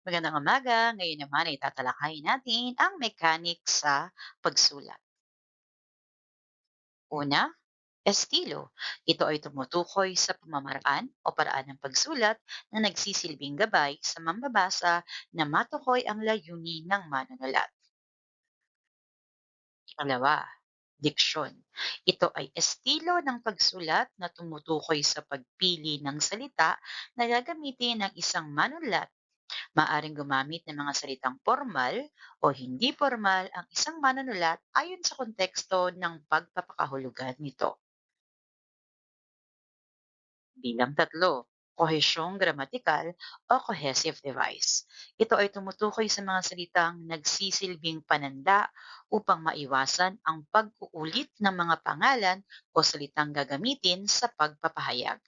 Magandang umaga. Ngayon naman ay tatalakayin natin ang mechanics sa pagsulat. Una, estilo. Ito ay tumutukoy sa pamamaraan o paraan ng pagsulat na nagsisilbing gabay sa mambabasa na matukoy ang layunin ng manunulat. Ikalawa, diksyon. Ito ay estilo ng pagsulat na tumutukoy sa pagpili ng salita na gagamitin ng isang manunulat Maaring gumamit ng mga salitang formal o hindi formal ang isang manunulat ayon sa konteksto ng pagpapakahulugan nito. Bilang tatlo, kohesyong gramatikal o cohesive device. Ito ay tumutukoy sa mga salitang nagsisilbing pananda upang maiwasan ang pag-uulit ng mga pangalan o salitang gagamitin sa pagpapahayag.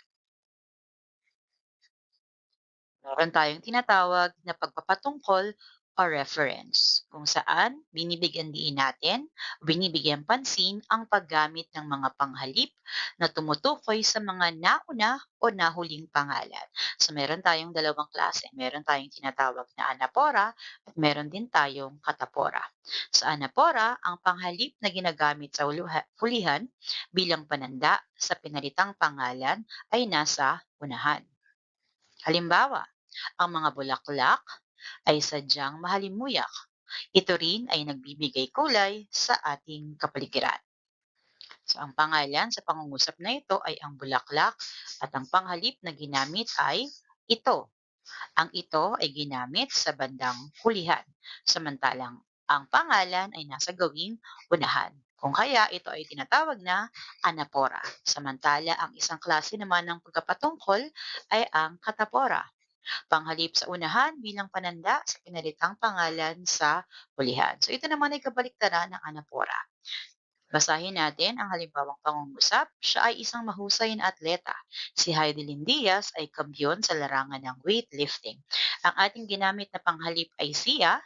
Meron tayong tinatawag na pagpapatungkol o reference, kung saan binibigyan din natin, binibigyan pansin ang paggamit ng mga panghalip na tumutukoy sa mga nauna o nahuling pangalan. So meron tayong dalawang klase. Meron tayong tinatawag na anapora at meron din tayong katapora. Sa anapora, ang panghalip na ginagamit sa hulihan bilang pananda sa pinalitang pangalan ay nasa unahan. Halimbawa, ang mga bulaklak ay sadyang mahalimuyak. Ito rin ay nagbibigay kulay sa ating kapaligiran. So, ang pangalan sa pangungusap na ito ay ang bulaklak at ang panghalip na ginamit ay ito. Ang ito ay ginamit sa bandang hulihan, samantalang ang pangalan ay nasa gawing unahan. Kung kaya ito ay tinatawag na anapora. Samantala, ang isang klase naman ng pagkapatungkol ay ang katapora. Panghalip sa unahan bilang pananda sa pinalitang pangalan sa hulihan. So ito naman ay kabaliktaran ng anapora. Basahin natin ang halimbawang pangungusap. Siya ay isang mahusay na atleta. Si Heidelin Diaz ay kampiyon sa larangan ng weightlifting. Ang ating ginamit na panghalip ay siya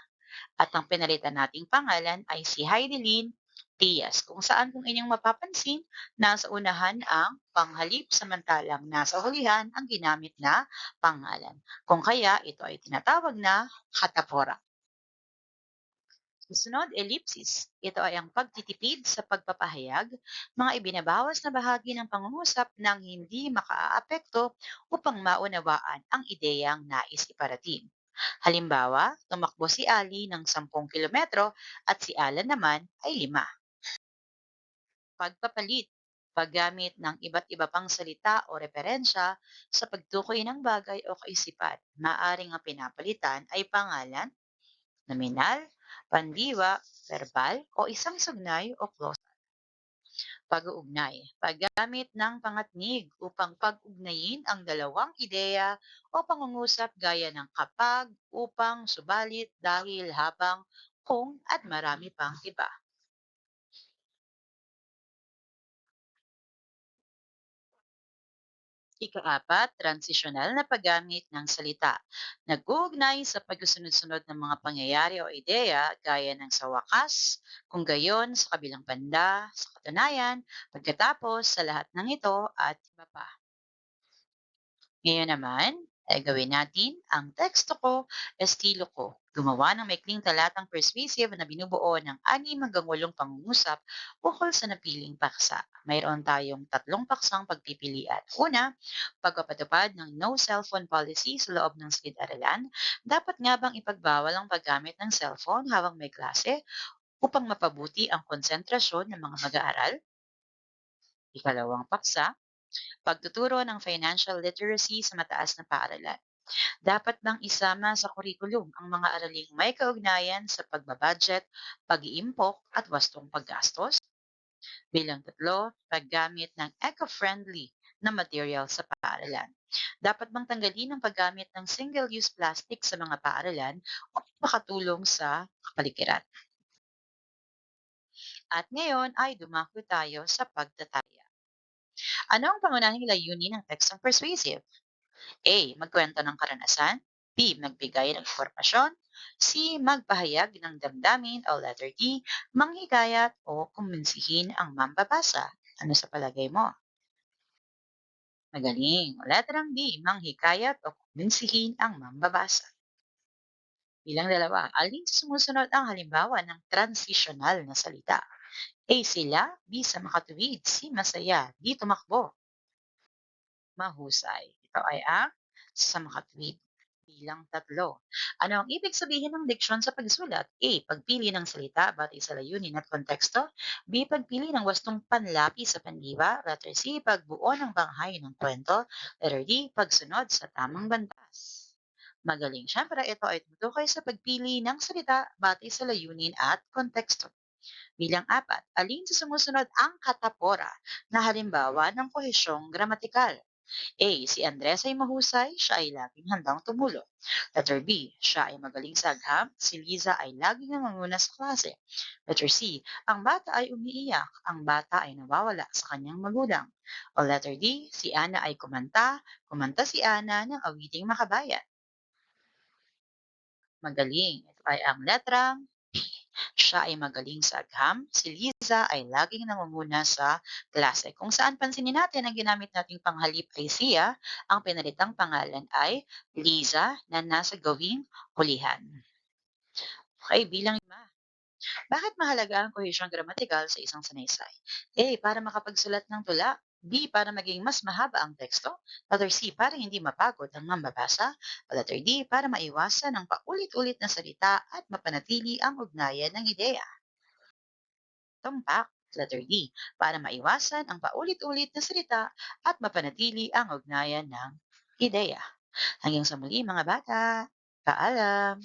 at ang pinalitan nating pangalan ay si Heidelin Diaz, kung saan kung inyong mapapansin, nasa unahan ang panghalip samantalang nasa hulihan ang ginamit na pangalan. Kung kaya ito ay tinatawag na katapora. Susunod, ellipsis. Ito ay ang pagtitipid sa pagpapahayag, mga ibinabawas na bahagi ng pangungusap nang hindi makaaapekto upang maunawaan ang ideyang nais iparating. Halimbawa, tumakbo si Ali ng 10 kilometro at si Alan naman ay 5 pagpapalit, paggamit ng iba't iba pang salita o referensya sa pagtukoy ng bagay o kaisipan. Maaring ang pinapalitan ay pangalan, nominal, pandiwa, verbal, o isang sugnay o clause. Pag-uugnay, paggamit ng pangatnig upang pag-ugnayin ang dalawang ideya o pangungusap gaya ng kapag, upang, subalit, dahil, habang, kung, at marami pang iba. Ikaapat, transisyonal na paggamit ng salita. Nag-uugnay sa pagsunod-sunod ng mga pangyayari o ideya gaya ng sa wakas, kung gayon, sa kabilang banda, sa katunayan, pagkatapos, sa lahat ng ito, at iba pa. Ngayon naman, ay gawin natin ang teksto ko, estilo ko. Gumawa ng maikling talatang persuasive na binubuo ng anim hanggang walong pangungusap ukol sa napiling paksa. Mayroon tayong tatlong paksang pagpipilian. Una, pagpapatupad ng no cellphone policy sa loob ng silid-aralan. Dapat nga bang ipagbawal ang paggamit ng cellphone habang may klase upang mapabuti ang konsentrasyon ng mga mag-aaral? Ikalawang paksa, Pagtuturo ng financial literacy sa mataas na paaralan. Dapat bang isama sa kurikulum ang mga araling may kaugnayan sa pagbabudget, pag-iimpok at wastong paggastos? Bilang tatlo, paggamit ng eco-friendly na material sa paaralan. Dapat bang tanggalin ang paggamit ng single-use plastic sa mga paaralan o makatulong sa kapaligiran? At ngayon ay dumako tayo sa pagtataya. Ano ang pangunahing layunin ng tekstong persuasive? A. Magkwento ng karanasan. B. Magbigay ng impormasyon. C. Magpahayag ng damdamin o letter D. Manghikayat o kumbinsihin ang mambabasa. Ano sa palagay mo? Magaling. Letrang D. Manghikayat o kumbinsihin ang mambabasa. Bilang dalawa, alin sa sumusunod ang halimbawa ng transitional na salita? A. Sila, B. Sa makatuwid, C. Masaya, D. Tumakbo. Mahusay. Ito ay ang sa makatuwid. Bilang tatlo. Ano ang ibig sabihin ng diksyon sa pagsulat? A. Pagpili ng salita batay sa layunin at konteksto. B. Pagpili ng wastong panlapi sa pandiwa. Letter C. Pagbuo ng banghay ng kwento. Letter D. Pagsunod sa tamang bantas. Magaling. Siyempre, ito ay tumutukoy sa pagpili ng salita batay sa layunin at konteksto. Bilang apat, alin sa sumusunod ang katapora na halimbawa ng kohesyong gramatikal? A. Si Andres ay mahusay, siya ay laging handang tumulong. Letter B. Siya ay magaling sa agham, si Liza ay laging nangunguna sa klase. Letter C. Ang bata ay umiiyak, ang bata ay nawawala sa kanyang magulang. O letter D. Si Ana ay kumanta, kumanta si Ana ng awiting makabayan. Magaling. Ito ay ang letrang. Siya ay magaling sa agham. Si Liza ay laging nangunguna sa klase. Kung saan pansinin natin ang ginamit nating panghalip ay siya, ang pinalitang pangalan ay Liza na nasa gawing hulihan. Okay, bilang lima. Bakit mahalaga ang kohesyong gramatikal sa isang sanaysay? A. Para makapagsulat ng tula. B. Para maging mas mahaba ang teksto. Letter C. Para hindi mapagod ang mambabasa. Letter D. Para maiwasan ang paulit-ulit na salita at mapanatili ang ugnayan ng ideya. Tumpak. Letter D. Para maiwasan ang paulit-ulit na salita at mapanatili ang ugnayan ng ideya. Hanggang sa muli mga bata. Paalam!